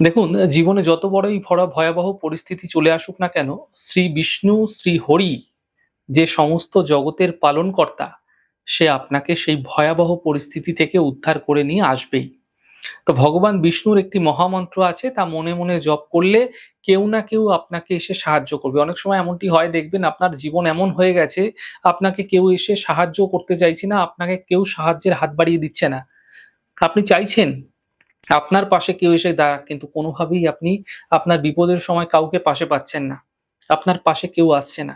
দেখুন, জীবনে যত বড়ই ভরা ভয়াবহ পরিস্থিতি চলে আসুক না কেন, শ্রী বিষ্ণু, শ্রী হরি যে সমস্ত জগতের পালনকর্তা, সে আপনাকে সেই ভয়াবহ পরিস্থিতি থেকে উদ্ধার করে নিয়ে আসবেই। তো ভগবান বিষ্ণুর একটি মহামন্ত্র আছে, তা মনে মনে জপ করলে কেউ না কেউ আপনাকে এসে সাহায্য করবে। অনেক সময় এমনটি হয়, দেখবেন আপনার জীবন এমন হয়ে গেছে, আপনাকে কেউ এসে সাহায্য করতে চাইছে না, আপনাকে কেউ সাহায্যের হাত বাড়িয়ে দিচ্ছে না। আপনি চাইছেন আপনার পাশে কেউ এসে দাঁড়াক কিন্তু কোনোভাবেই আপনি আপনার বিপদের সময় কাউকে পাশে পাচ্ছেন না। আপনার পাশে কেউ আসছে না।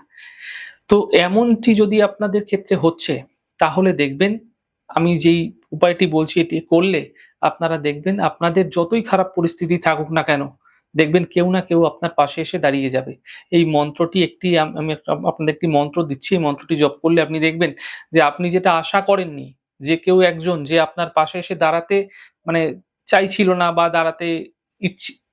তো এমনটি যদি আপনাদের ক্ষেত্রে হচ্ছে, তাহলে দেখবেন, আমি যেই উপায়টি বলছি এটি করলে আপনারা দেখবেন, আপনাদের যতই খারাপ পরিস্থিতি থাকুক না কেন, দেখবেন কেউ না কেউ আপনার পাশে এসে দাঁড়িয়ে যাবে। এই মন্ত্রটি একটি, আমি আপনাদের একটি মন্ত্র দিচ্ছি, এই মন্ত্রটি জপ করলে আপনি দেখবেন যে আপনি যেটা আশা করেননি, যে কেউ একজন যে আপনার পাশে এসে দাঁড়াতে মানে চাইছিল না বা দাঁড়াতে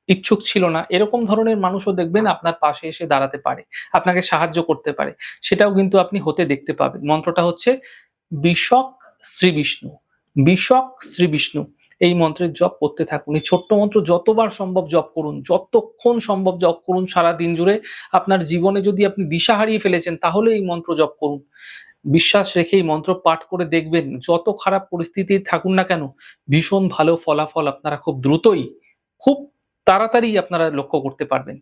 ইচ্ছুক ছিল না, এরকম ধরনের মানুষও দেখবেন আপনার পাশে এসে দাঁড়াতে পারে, আপনাকে সাহায্য করতে পারে। সেটাও কিন্তু আপনি হতে দেখতে পাবেন। মন্ত্রটা হচ্ছে, বিষক শ্রী বিষ্ণু বিশক শ্রী বিষ্ণু। এই মন্ত্রের জপ করতে থাকুন। এই ছোট্ট মন্ত্র যতবার সম্ভব জপ করুন। যতক্ষণ সম্ভব জপ করুন সারা দিন জুড়ে। আপনার জীবনে যদি আপনি দিশা হারিয়ে ফেলেছেন, তাহলে এই মন্ত্র জপ করুন। বিশ্বাস রেখেই মন্ত্র পাঠ করে দেখবেন, যত খারাপ পরিস্থিতি থাকুন না কেন, ভীষণ ভালো ফলাফল আপনারা খুব দ্রুতই, খুব তাড়াতাড়ি আপনারা লক্ষ্য করতে পারবেন।